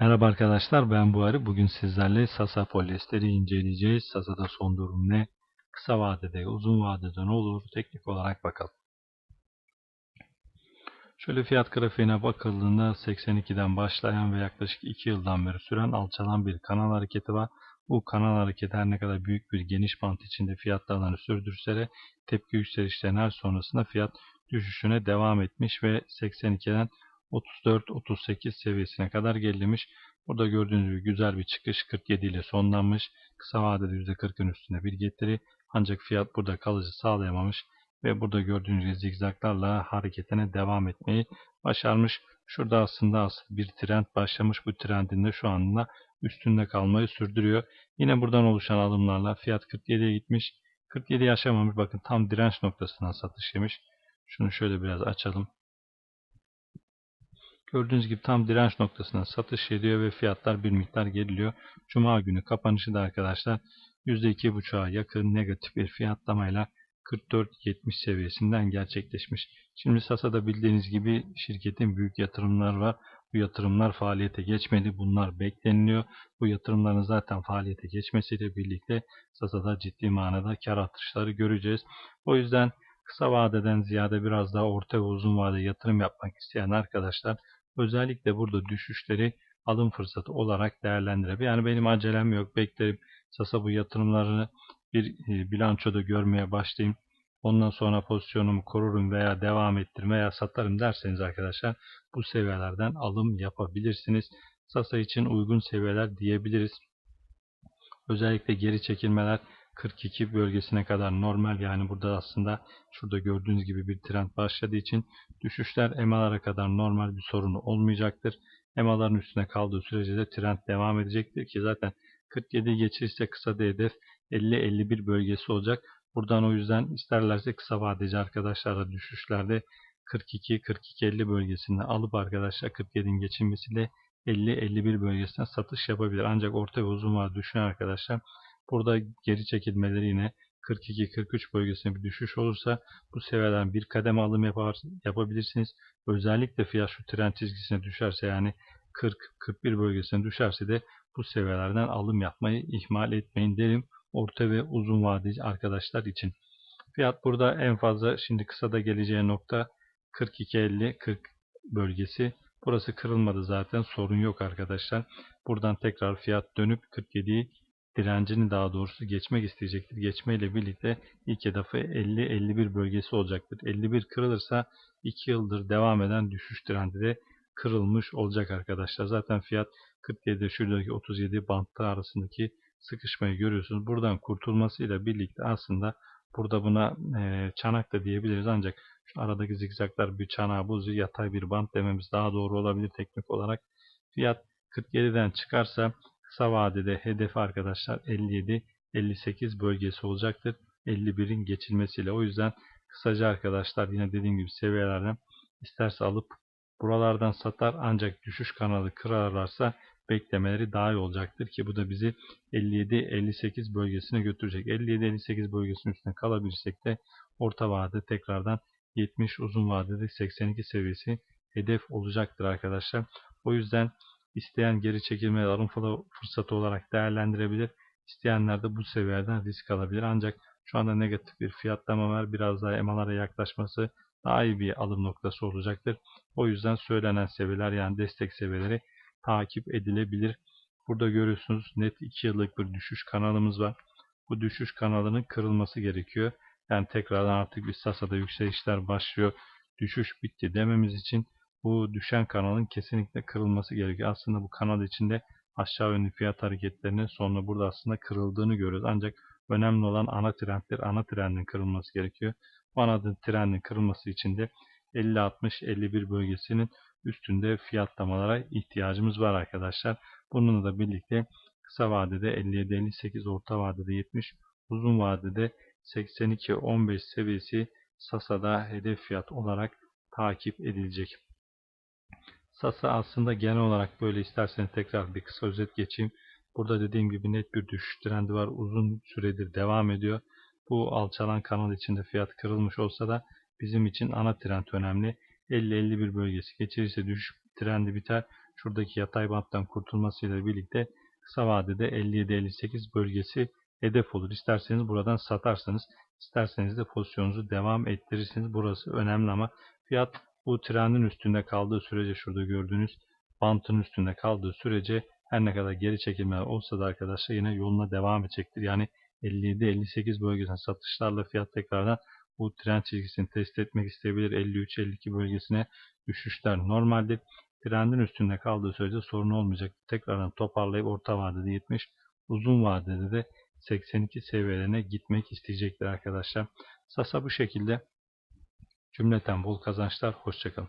Merhaba arkadaşlar ben Buhari. Bugün sizlerle Sasa polyesteri inceleyeceğiz. Sasa'da son durum ne? Kısa vadede, uzun vadede ne olur? Teknik olarak bakalım. Şöyle fiyat grafiğine bakıldığında 82'den başlayan ve yaklaşık 2 yıldan beri süren alçalan bir kanal hareketi var. Bu kanal hareketi her ne kadar büyük bir geniş bant içinde fiyatlarını sürdürse de tepki yükselişlerinin sonrasında fiyat düşüşüne devam etmiş ve 82'den 34-38 seviyesine kadar gerilemiş. Burada gördüğünüz gibi güzel bir çıkış 47 ile sonlanmış. Kısa vadede %40'ın üstünde bir getiri. Ancak fiyat burada kalıcı sağlayamamış ve burada gördüğünüz gibi zigzaklarla hareketine devam etmeyi başarmış. Şurada aslında bir trend başlamış. Bu trendin de şu anda üstünde kalmayı sürdürüyor. Yine buradan oluşan alımlarla fiyat 47'ye gitmiş. 47 yaşamamış. Bakın tam direnç noktasından satış yemiş. Şunu şöyle biraz açalım. Gördüğünüz gibi tam direnç noktasına satış ediyor ve fiyatlar bir miktar geriliyor. Cuma günü kapanışı da arkadaşlar %2.5'a yakın negatif bir fiyatlamayla 44.70 seviyesinden gerçekleşmiş. Şimdi Sasa'da bildiğiniz gibi şirketin büyük yatırımlar var. Bu yatırımlar faaliyete geçmedi. Bunlar bekleniliyor. Bu yatırımların zaten faaliyete geçmesiyle birlikte Sasa'da ciddi manada kar artışları göreceğiz. O yüzden kısa vadeden ziyade biraz daha orta ve uzun vade yatırım yapmak isteyen arkadaşlar özellikle burada düşüşleri alım fırsatı olarak değerlendirebilir. Yani benim acelem yok. Beklerim Sasa bu yatırımlarını bir e, bilançoda görmeye başlayayım. Ondan sonra pozisyonumu korurum veya devam ettiririm veya satarım derseniz arkadaşlar bu seviyelerden alım yapabilirsiniz. Sasa için uygun seviyeler diyebiliriz. Özellikle geri çekilmeler 42 bölgesine kadar normal yani burada aslında şurada gördüğünüz gibi bir trend başladığı için düşüşler EMA'lara kadar normal bir sorunu olmayacaktır. EMA'ların üstüne kaldığı sürece de trend devam edecektir ki zaten 47 geçirse kısa da hedef 50-51 bölgesi olacak. Buradan o yüzden isterlerse kısa vadeci arkadaşlar düşüşlerde 42-42-50 bölgesinde alıp arkadaşlar 47'in geçilmesiyle 50-51 bölgesine satış yapabilir. Ancak orta ve uzun vadede düşünen arkadaşlar Burada geri çekilmeleri yine 42-43 bölgesine bir düşüş olursa bu seviyeden bir kademe alım yapar, yapabilirsiniz. Özellikle fiyat şu trend çizgisine düşerse yani 40-41 bölgesine düşerse de bu seviyelerden alım yapmayı ihmal etmeyin derim. Orta ve uzun vadeli arkadaşlar için. Fiyat burada en fazla şimdi kısada geleceği nokta 42-50-40 bölgesi. Burası kırılmadı zaten sorun yok arkadaşlar. Buradan tekrar fiyat dönüp 47'yi direncini daha doğrusu geçmek isteyecektir. Geçmeyle birlikte ilk hedefı 50-51 bölgesi olacaktır. 51 kırılırsa 2 yıldır devam eden düşüş trendi de kırılmış olacak arkadaşlar. Zaten fiyat 47 şuradaki 37 bantta arasındaki sıkışmayı görüyorsunuz. Buradan kurtulmasıyla birlikte aslında burada buna e, çanak da diyebiliriz ancak şu aradaki zikzaklar bir çanağı bozuyor. Yatay bir bant dememiz daha doğru olabilir teknik olarak. Fiyat 47'den çıkarsa Kısa vadede hedef arkadaşlar 57-58 bölgesi olacaktır. 51'in geçilmesiyle. O yüzden kısaca arkadaşlar yine dediğim gibi seviyelerden isterse alıp buralardan satar ancak düşüş kanalı kırarlarsa beklemeleri daha iyi olacaktır ki bu da bizi 57-58 bölgesine götürecek. 57-58 bölgesinin üstüne kalabilirsek de orta vadede tekrardan 70 uzun vadede 82 seviyesi hedef olacaktır arkadaşlar. O yüzden İsteyen geri çekilme alım fırsatı olarak değerlendirebilir. İsteyenler de bu seviyeden risk alabilir. Ancak şu anda negatif bir fiyatlama var. Biraz daha emalara yaklaşması daha iyi bir alım noktası olacaktır. O yüzden söylenen seviyeler yani destek seviyeleri takip edilebilir. Burada görüyorsunuz net 2 yıllık bir düşüş kanalımız var. Bu düşüş kanalının kırılması gerekiyor. Yani tekrardan artık bir Sasa'da yükselişler başlıyor. Düşüş bitti dememiz için bu düşen kanalın kesinlikle kırılması gerekiyor. Aslında bu kanal içinde aşağı yönlü fiyat hareketlerinin sonra burada aslında kırıldığını görüyoruz. Ancak önemli olan ana trendler, ana trendin kırılması gerekiyor. Bu ana trendin kırılması için de 50-60-51 bölgesinin üstünde fiyatlamalara ihtiyacımız var arkadaşlar. Bununla da birlikte kısa vadede 57-58, orta vadede 70, uzun vadede 82-15 seviyesi Sasa'da hedef fiyat olarak takip edilecek. Sasa aslında genel olarak böyle isterseniz tekrar bir kısa özet geçeyim. Burada dediğim gibi net bir düşüş trendi var. Uzun süredir devam ediyor. Bu alçalan kanal içinde fiyat kırılmış olsa da bizim için ana trend önemli. 50-51 bölgesi geçirirse düşüş trendi biter. şuradaki yatay banttan kurtulmasıyla birlikte kısa vadede 57-58 bölgesi hedef olur. İsterseniz buradan satarsanız, isterseniz de pozisyonunuzu devam ettirirsiniz. Burası önemli ama fiyat bu trendin üstünde kaldığı sürece şurada gördüğünüz bantın üstünde kaldığı sürece her ne kadar geri çekilmeler olsa da arkadaşlar yine yoluna devam edecektir. Yani 57-58 bölgesine satışlarla fiyat tekrardan bu trend çizgisini test etmek isteyebilir. 53-52 bölgesine düşüşler normaldir. Trendin üstünde kaldığı sürece sorun olmayacak. Tekrardan toparlayıp orta vadede 70, uzun vadede de 82 seviyelerine gitmek isteyecektir arkadaşlar. Sasa bu şekilde cümleten bol kazançlar. Hoşçakalın.